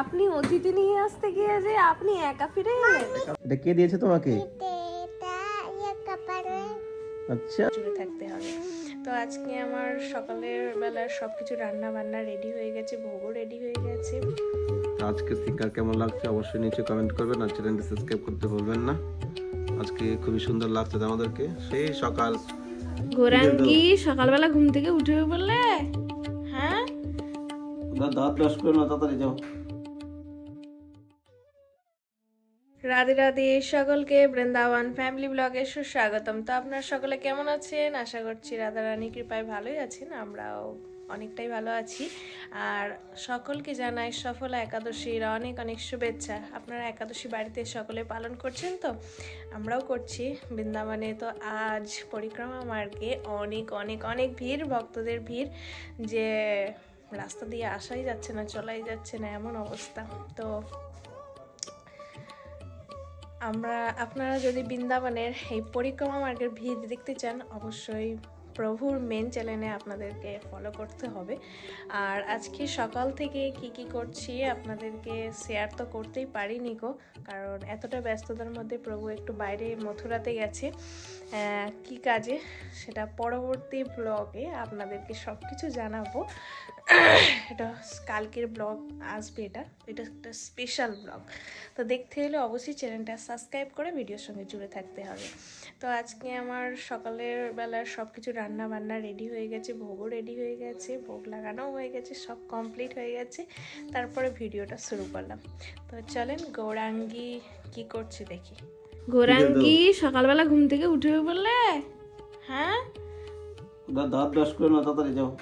আপনি অতিথি নিয়ে আসতে গিয়ে যে আপনি একা ফিরে এলেন? এটা কে দিয়েছে তোমাকে? আচ্ছা। জুড়ে থাকতে হবে। তো আজকে আমার সকালের বেলার সব কিছু রান্না বান্না রেডি হয়ে গেছে ভোগও রেডি হয়ে গেছে। আজকে সিঙ্গার কেমন লাগছে অবশ্যই নিচে কমেন্ট করবেন আর চ্যানেলটি সাবস্ক্রাইব করতে ভুলবেন না। আজকে খুবই সুন্দর লাগছে তো আমাদেরকে সেই সকাল গোরাঙ্গি সকালবেলা ঘুম থেকে উঠে বললে? হ্যাঁ? দাঁত ব্রাশ করে না তাড়াতাড়ি যাও। রাধে রাধে সকলকে বৃন্দাবন ফ্যামিলি ব্লগে সুস্বাগতম। তো আপনার সকলে কেমন আছেন? আশা করছি রাধা রানী কৃপায় ভালোই আছেন, আমরাও অনেকটাই ভালো আছি। আর সকলকে জানাই সফল একাদশীর অনেক অনেক শুভেচ্ছা। আপনারা একাদশী বাড়িতে সকলে পালন করছেন তো? আমরাও করছি বৃন্দাবনে। তো আজ পরিক্রমা মার্গে অনেক অনেক অনেক ভিড়, ভক্তদের ভিড়, যে রাস্তা দিয়ে আসাই যাচ্ছে না, চলাই যাচ্ছে না, এমন অবস্থা। তো আমরা, আপনারা যদি বৃন্দাবনের এই পরিক্রমা মার্গের ভিড় দেখতে চান, অবশ্যই প্রভুর মেন চ্যানেলে আপনাদেরকে ফলো করতে হবে। আর আজকে সকাল থেকে কি কি করছি, আপনাদেরকে শেয়ার তো করতেই পারিনি গো, কারণ এতটা ব্যস্ততার মধ্যে প্রভু একটু বাইরে মথুরাতে গেছে। কি কাজে? সেটা পরবর্তী ব্লগে আপনাদেরকে সব কিছু জানাব। এটা কালকের ব্লগ আসবে এটা। এটা একটা স্পেশাল ব্লগ। তো দেখতে হলে অবশ্যই চ্যানেলটা সাবস্ক্রাইব করে ভিডিওর সঙ্গে জুড়ে থাকতে হবে। তো আজকে আমার সকালের বেলার সব কিছু রান্না বান্না রেডি হয়ে গেছে ভোগও রেডি হয়ে গেছে ভোগ লাগানোও হয়ে গেছে সব কমপ্লিট হয়ে গেছে। তারপরে ভিডিওটা শুরু করলাম। তো চলেন গৌরাঙ্গি কি করছে দেখি। গৌরাঙ্গি সকালবেলা ঘুম থেকে উঠে বললে? হ্যাঁ? দাঁত ব্রাশ করে না তাড়াতাড়ি যাও।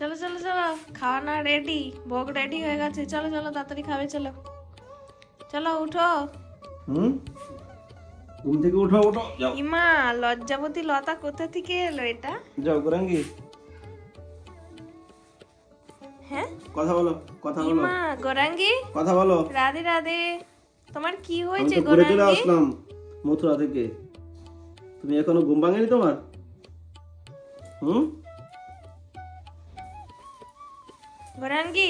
চলো চলো চলো। খাওয়ানো রেডি ভোগ রেডি হয়ে গেছে। চলো চলো তাড়াতাড়ি খাবে চলো। চলো উঠো। হুম? ঘুম থেকে উঠো উঠো যাও। ইমা লজ্জাবতী লতা কোথা থেকে এলো এটা? যাও গোরাঙ্গি। হ্যাঁ? কথা বলো কথা বলো। ইমা গোরাঙ্গি? কথা বলো। রাধে রাধে। তোমার কি আমি হয়েছে তো ঘুরে আসলাম মথুরা থেকে। তুমি এখনও ঘুম ভাঙেনি তোমার? হুম? রাধে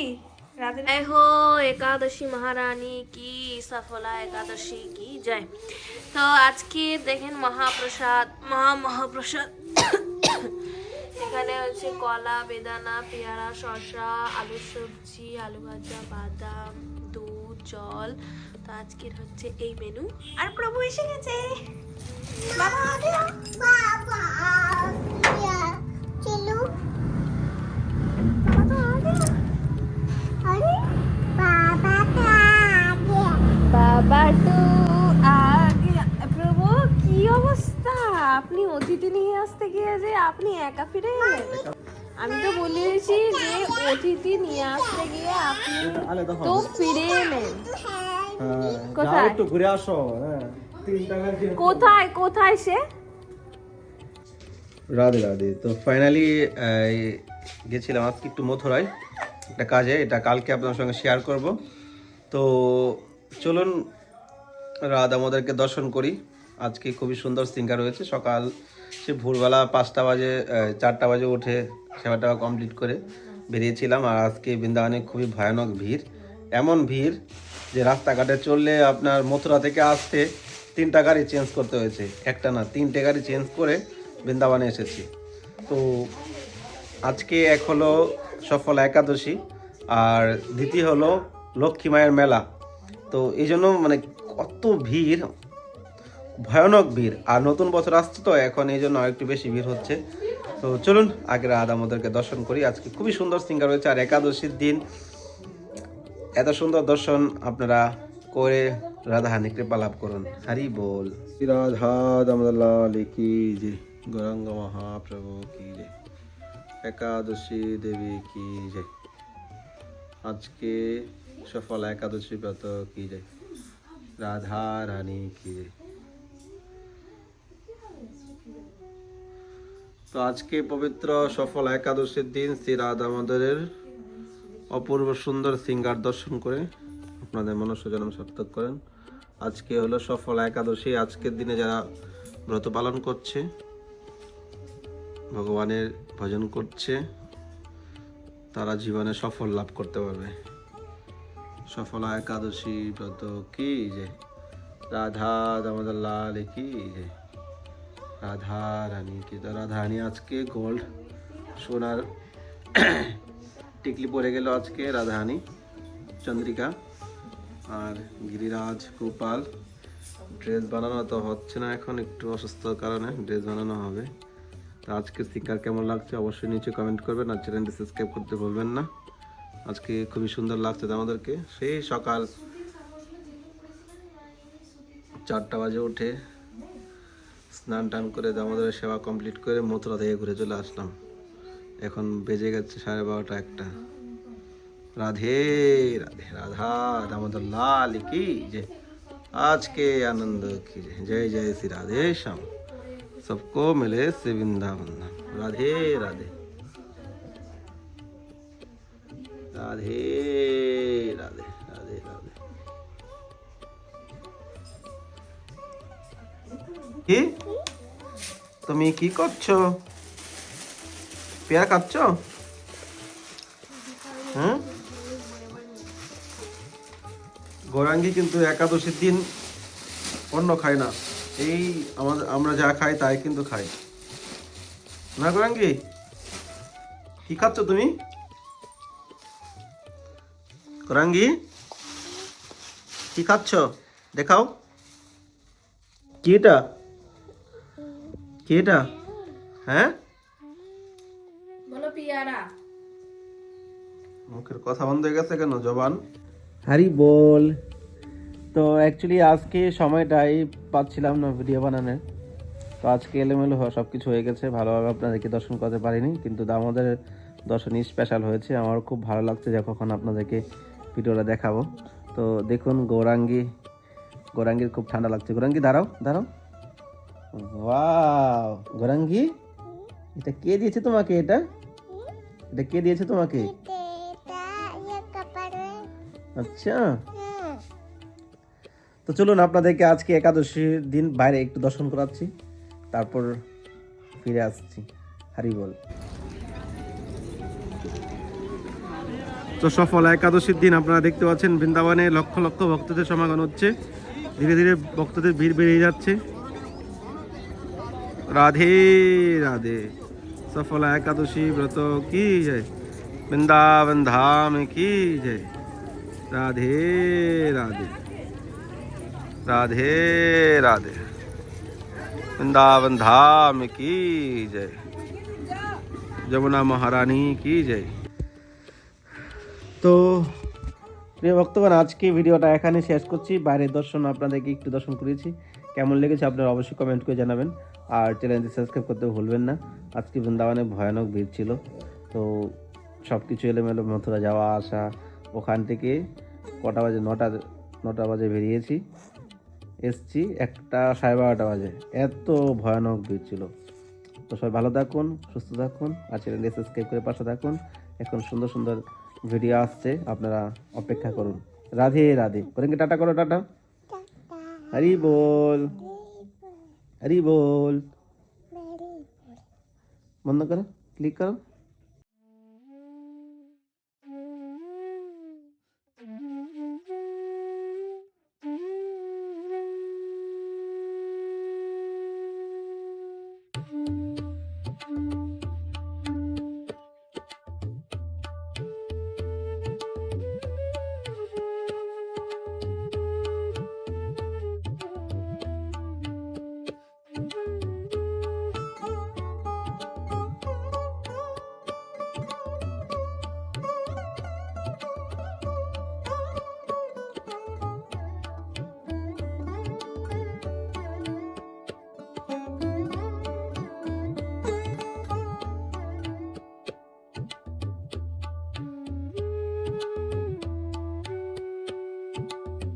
জয় হো একাদশী মহারানী কি সফলা একাদশী কি জয় তো আজকে দেখেন মহাপ্রসাদ মহা মহাপ্রসাদ এখানে হচ্ছে কলা বেদানা পেয়ারা শসা আলু সবজি আলু ভাজা বাদাম দুধ জল তো আজকের হচ্ছে এই মেনু আর প্রভু এসে গেছে বাবা বাবা আপনি অতিথি নিয়ে আসতে গিয়ে যে আপনি একা ফিরে এলেন? আমি তো বলেছি যে অতিথি নিয়ে আসতে গিয়ে আপনি তো ফিরে এলেন। হ্যাঁ কোথায়? একটু ঘুরে আসো হ্যাঁ। কোথায় কোথায় সে? রাধে রাধে। তো ফাইনালি গেছিলাম আজকে একটু মথুরায় একটা কাজে এটা কালকে আপনার সঙ্গে শেয়ার করব। তো চলুন রাধা আমাদেরকে দর্শন করি। আজকে খুবই সুন্দর সিঙ্গার রয়েছে। সকাল সে ভোরবেলা পাঁচটা বাজে চারটা বাজে উঠে সেবাটা কমপ্লিট করে বেরিয়েছিলাম। আর আজকে বৃন্দাবনে খুবই ভয়ানক ভিড়। এমন ভিড় যে রাস্তাঘাটে চললে আপনার মথুরা থেকে আসতে তিনটা গাড়ি চেঞ্জ করতে হয়েছে। একটা না, তিনটে গাড়ি চেঞ্জ করে বৃন্দাবনে এসেছি। তো আজকে এক হলো সফল একাদশী, আর দ্বিতীয় হলো লক্ষ্মী মায়ের মেলা। তো এই জন্য মানে কত ভিড় ভয়ানক ভিড়। আর নতুন বছর আসছে তো, এখন এই জন্য আরেকটু বেশি ভিড় হচ্ছে। তো চলুন আগে রাধা আমাদেরকে দর্শন করি। আজকে খুবই সুন্দর সিঙ্গার রয়েছে, আর একাদশীর দিন এত সুন্দর দর্শন আপনারা করে রাধা হানি কৃপা লাভ করুন। হরি বল। রাধা দামোদর কি যে গৌরাঙ্গ মহাপ্রভু কি যে একাদশী দেবী কি যে আজকে সফল একাদশী ব্রত কি যে রাধা রানী কি যে তো আজকে পবিত্র, সফল একাদশীর দিন শ্রী রাধা মাদরের অপূর্ব সুন্দর সিঙ্গার দর্শন করে আপনাদের মনুষ্য জন্ম সার্থক করেন। আজকে হলো সফল একাদশী, আজকের দিনে যারা ব্রত পালন করছে, ভগবানের ভজন করছে, তারা জীবনে সফল লাভ করতে পারবে। সফলা একাদশী ব্রত, কি যে? রাধা, দামোদর লাল, কি যে? রাধা রানী কি তো রাধা রানী আজকে গোল্ড সোনার টিকলি পরে গেল আজকে রাধারানী, চন্দ্রিকা আর গিরিরাজ, গোপাল। ড্রেস বানানো তো হচ্ছে না এখন, একটু অসুস্থর কারণে ড্রেস বানানো হবে। তো আজকে স্টিকার কেমন লাগছে অবশ্যই নিচে কমেন্ট করবেন আর চ্যানেলটি সাবস্ক্রাইব করতে ভুলবেন না। আজকে খুবই সুন্দর লাগছে আমাদেরকে। সেই সকাল চারটা বাজে উঠে স্নান টান করে দামোদরের সেবা কমপ্লিট করে মথুরা থেকে ঘুরে চলে আসলাম। এখন বেজে গেছে সাড়ে বারোটা একটা। রাধে রাধে, রাধা, দামোদর লাল, কি যে আজকে আনন্দ, কি জয় জয় শ্রী রাধে শ্যাম। সবকো মিলে শ্রী বৃন্দাবন। রাধে রাধে। রাধে রাধে রাধে রাধে। কি? তুমি কি করছ? পেয়ারা খাচ্ছ? হ্যাঁ? গৌরাঙ্গি কিন্তু একাদশীর দিন অন্য খায় না। এই আমাদের আমরা যা খাই তাই কিন্তু খাই। না গৌরাঙ্গি? কি খাচ্ছ তুমি? গৌরাঙ্গি? কি খাচ্ছ? দেখাও। কি এটা? কি এটা? হ্যাঁ? বলো পিয়ারা। মুখের কথা বন্ধ হয়ে গেছে কেন জবান? হারি বল। তো অ্যাকচুয়ালি আজকে সময়টাই পাচ্ছিলাম না ভিডিও বানানোর। তো আজকে এলোমেলো সব কিছু হয়ে গেছে ভালোভাবে আপনাদেরকে দর্শন করতে পারিনি কিন্তু দামোদর দর্শনই স্পেশাল হয়েছে। আমার খুব ভালো লাগছে যখন আপনাদেরকে ভিডিওটা দেখাবো। তো দেখুন গৌরাঙ্গি গৌরাঙ্গির খুব ঠান্ডা লাগছে। গৌরাঙ্গি দাঁড়াও দাঁড়াও। ওয়াও গৌরাঙ্গি এটা কে দিয়েছে তোমাকে এটা? এটা কে দিয়েছে তোমাকে? kepada আচ্ছা। তো চলুন আপনাদেরকে আজকে একাদশীর দিন বাইরে একটু দর্শন করাচ্ছি তারপর ফিরে আসছি। হারি বল। তো সফল একাদশীর দিন আপনারা দেখতে পাচ্ছেন বৃন্দাবনে লক্ষ লক্ষ ভক্তদের সমাগম হচ্ছে। ধীরে ধীরে ভক্তদের ভিড় বেড়ে যাচ্ছে। রাধে রাধে সফল একাদশী ব্রত কি জয় বৃন্দাবন ধাম কি জয় রাধে রাধে রাধে রাধে वृंदावन धाम की जय যমুনা মহারানী কি জয় তো প্রিয় ভক্তগণ আজকে ভিডিওটা এখানে শেষ করছি বাইরের দর্শন আপনাদেরকে একটু দর্শন করেছি কেমন লেগেছে আপনারা অবশ্যই কমেন্ট করে জানাবেন। আর চ্যানেলটি সাবস্ক্রাইব করতে ভুলবেন না। আজকে বৃন্দাবনে ভয়ানক ভিড় ছিল। তো সব কিছু এলোমেলো মথুরা যাওয়া, আসা, ওখান থেকে কটা বাজে? নটা নটা বাজে বেরিয়েছি। এসছি একটা সাড়ে বারোটা বাজে। এত ভয়ানক ভিড় ছিল। তো সবাই ভালো থাকুন, সুস্থ থাকুন, আর চ্যানেলটি সাবস্ক্রাইব করে পাশে থাকুন। এখন সুন্দর সুন্দর ভিডিও আসছে। আপনারা অপেক্ষা করুন। রাধে রাধে। করেন টাটা করো, টাটা। হরি বল হরি বল Mary. বন্ধ করো ক্লিক করো